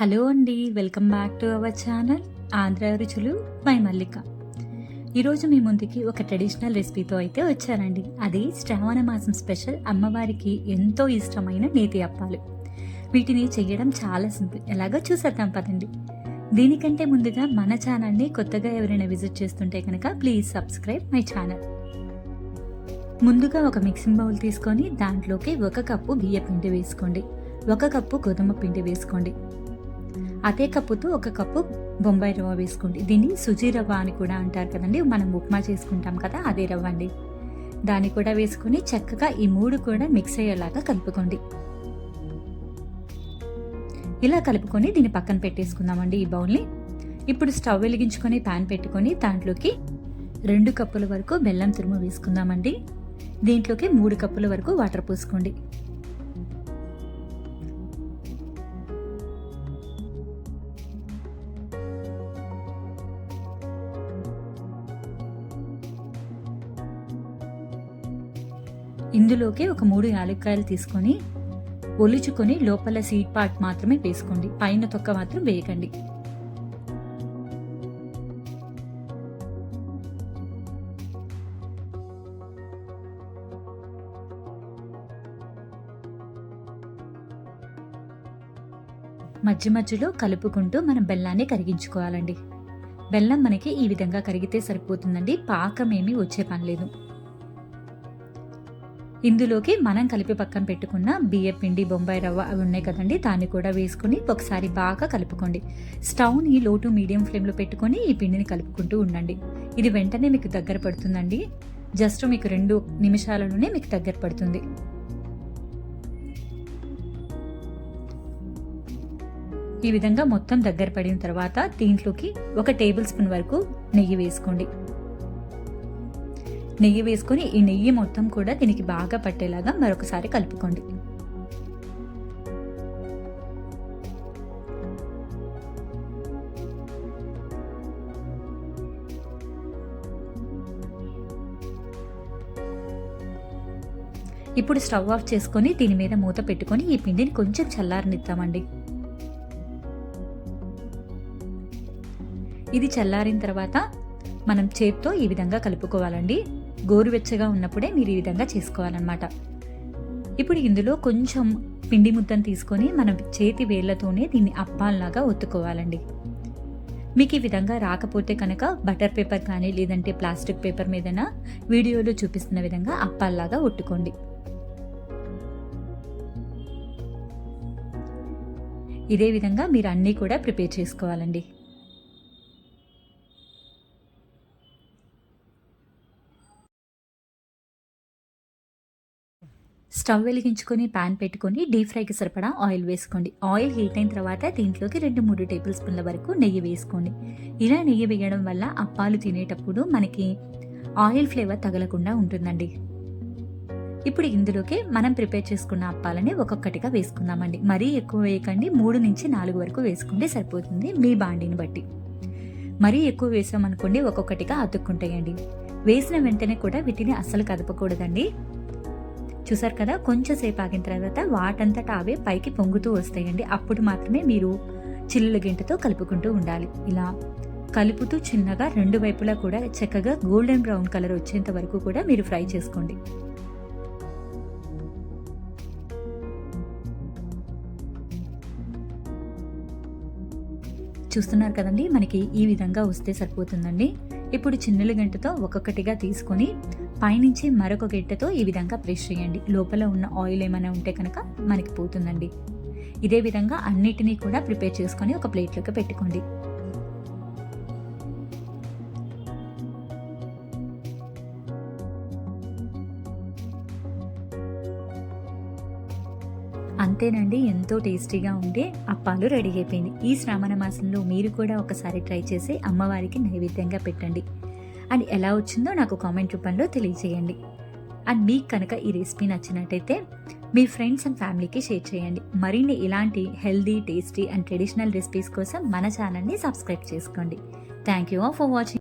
Hello అండి welcome back to our channel Andhra రుచులు my మల్లిక. ఈరోజు మీ ముందుకి ఒక ట్రెడిషనల్ రెసిపీతో అయితే వచ్చానండి. అది శ్రావణ మాసం స్పెషల్ అమ్మవారికి ఎంతో ఇష్టమైన నేతి అప్పాలు. వీటిని చేయడం చాలా సింపుల్. ఎలాగో చూసేద్దాం పదండి. దీనికంటే ముందుగా మన ఛానల్ని కొత్తగా ఎవరైనా విజిట్ చేస్తుంటే కనుక ప్లీజ్ సబ్స్క్రైబ్ మై ఛానల్. ముందుగా ఒక మిక్సింగ్ బౌల్ తీసుకొని దాంట్లోకి ఒక కప్పు బియ్య పిండి వేసుకోండి. ఒక కప్పు గోధుమ పిండి వేసుకోండి. అదే కప్పుతో ఒక కప్పు బొంబాయి రవ్వ వేసుకోండి. దీన్ని సుజీ రవ్వ అని కూడా అంటారు కదండి. మనం ఉప్మా చేసుకుంటాం కదా అదే రవ్వ అండి. దాన్ని కూడా వేసుకుని చక్కగా ఈ మూడు కూడా మిక్స్ అయ్యేలాగా కలుపుకోండి. ఇలా కలుపుకొని దీన్ని పక్కన పెట్టేసుకుందామండి ఈ బౌల్ని ఇప్పుడు స్టవ్ వెలిగించుకొని ప్యాన్ పెట్టుకొని దాంట్లోకి రెండు కప్పుల వరకు బెల్లం తురుము వేసుకుందామండి. దీంట్లోకి మూడు కప్పుల వరకు వాటర్ పోసుకోండి. ఇందులోకి ఒక మూడు యాలక్కాయలు తీసుకొని ఒలుచుకొని లోపల సీడ్ పార్ట్ మాత్రమే వేసుకోండి. పైన తొక్క మాత్రం వేయకండి. మధ్య మధ్యలో కలుపుకుంటూ మనం బెల్లాన్ని కరిగించుకోవాలండి. బెల్లం మనకి ఈ విధంగా కరిగితే సరిపోతుందండి. పాకం ఏమీ వచ్చే పని లేదు. ఇందులోకి మనం కలిపి పక్కన పెట్టుకున్న బియ్య పిండి బొంబాయి రవ్వ అవి ఉన్నాయి కదండి. దాన్ని కూడా వేసుకొని ఒకసారి బాగా కలుపుకోండి. స్టవ్ని లో టు మీడియం ఫ్లేమ్లో పెట్టుకొని ఈ పిండిని కలుపుకుంటూ ఉండండి. ఇది వెంటనే మీకు దగ్గర పడుతుందండి. జస్ట్ మీకు రెండు నిమిషాలలోనే మీకు దగ్గర పడుతుంది. ఈ విధంగా మొత్తం దగ్గర పడిన తర్వాత దీంట్లోకి ఒక టేబుల్ స్పూన్ వరకు నెయ్యి వేసుకోండి. నెయ్యి వేసుకొని ఈ నెయ్యి మొత్తం కూడా దీనికి బాగా పట్టేలాగా మరొకసారి కలుపుకోండి. ఇప్పుడు స్టవ్ ఆఫ్ చేసుకొని దీని మీద మూత పెట్టుకొని ఈ పిండిని కొంచెం చల్లారనిద్దామండి. ఇది చల్లారిన తర్వాత మనం చేత్తో ఈ విధంగా కలుపుకోవాలండి. గోరువెచ్చగా ఉన్నప్పుడే మీరు ఈ విధంగా చేసుకోవాలన్నమాట. ఇప్పుడు ఇందులో కొంచెం పిండి ముద్దను తీసుకొని మనం చేతి వేళ్ళతోనే దీన్ని అప్పాల్లాగా ఒత్తుకోవాలండి. మీకు ఈ విధంగా రాకపోతే కనుక బటర్ పేపర్ కానీ లేదంటే ప్లాస్టిక్ పేపర్ మీదన వీడియోలో చూపిస్తున్న విధంగా అప్పాల్లాగా ఒట్టుకోండి ఇదే విధంగా మీరు అన్నీ కూడా ప్రిపేర్ చేసుకోవాలండి. స్టవ్ వెలిగించుకొని ప్యాన్ పెట్టుకొని డీప్ ఫ్రైకి సరిపడా ఆయిల్ వేసుకోండి. ఆయిల్ హీట్ అయిన తర్వాత దీంట్లోకి రెండు మూడు టేబుల్ స్పూన్ల వరకు నెయ్యి వేసుకోండి. ఇలా నెయ్యి వేయడం వల్ల అప్పాలు తినేటప్పుడు మనకి ఆయిల్ ఫ్లేవర్ తగలకుండా ఉంటుందండి. ఇప్పుడు ఇందులోకి మనం ప్రిపేర్ చేసుకున్న అప్పాలని ఒక్కొక్కటిగా వేసుకుందామండి. మరీ ఎక్కువ వేయకండి. మూడు నుంచి నాలుగు వరకు వేసుకుంటే సరిపోతుంది మీ బాండిని బట్టి. మరీ ఎక్కువ వేసామనుకోండి ఒక్కొక్కటిగా అతుక్కుంటాయండి. వేసిన వెంటనే కూడా వీటిని అస్సలు కదపకూడదండి. చూసారు కదా కొంచెం సేపు ఆగిన తర్వాత వాటంతటా అవే పైకి పొంగుతూ వస్తాయండి. అప్పుడు మాత్రమే మీరు చిల్లుల గింటతో కలుపుకుంటూ ఉండాలి. ఇలా కలుపుతూ చిన్నగా రెండు వైపులా కూడా చక్కగా గోల్డెన్ బ్రౌన్ కలర్ వచ్చేంత వరకు కూడా మీరు ఫ్రై చేసుకోండి. చూస్తున్నారు కదండి మనకి ఈ విధంగా వస్తే సరిపోతుందండి. ఇప్పుడు చిన్నుల గంటతో ఒక్కొక్కటిగా తీసుకొని పైనుంచి మరొక గంటతో ఈ విధంగా ప్రెస్ చేయండి. లోపల ఉన్న ఆయిల్ ఏమైనా ఉంటే కనుక మనకి పోతుందండి. ఇదే విధంగా అన్నిటినీ కూడా ప్రిపేర్ చేసుకొని ఒక ప్లేట్లోకి పెట్టుకోండి. అంతేనండి ఎంతో టేస్టీగా ఉండే అప్పాలు రెడీ అయిపోయింది. ఈ శ్రావణ మాసంలో మీరు కూడా ఒకసారి ట్రై చేసి అమ్మవారికి నైవేద్యంగా పెట్టండి. అండ్ ఎలా వచ్చిందో నాకు కామెంట్ రూపంలో తెలియజేయండి. అండ్ మీకు కనుక ఈ రెసిపీ నచ్చినట్టయితే మీ ఫ్రెండ్స్ అండ్ ఫ్యామిలీకి షేర్ చేయండి. మరిన్ని ఇలాంటి healthy tasty and traditional recipes కోసం మన ఛానల్ని సబ్స్క్రైబ్ చేసుకోండి. Thank you for watching.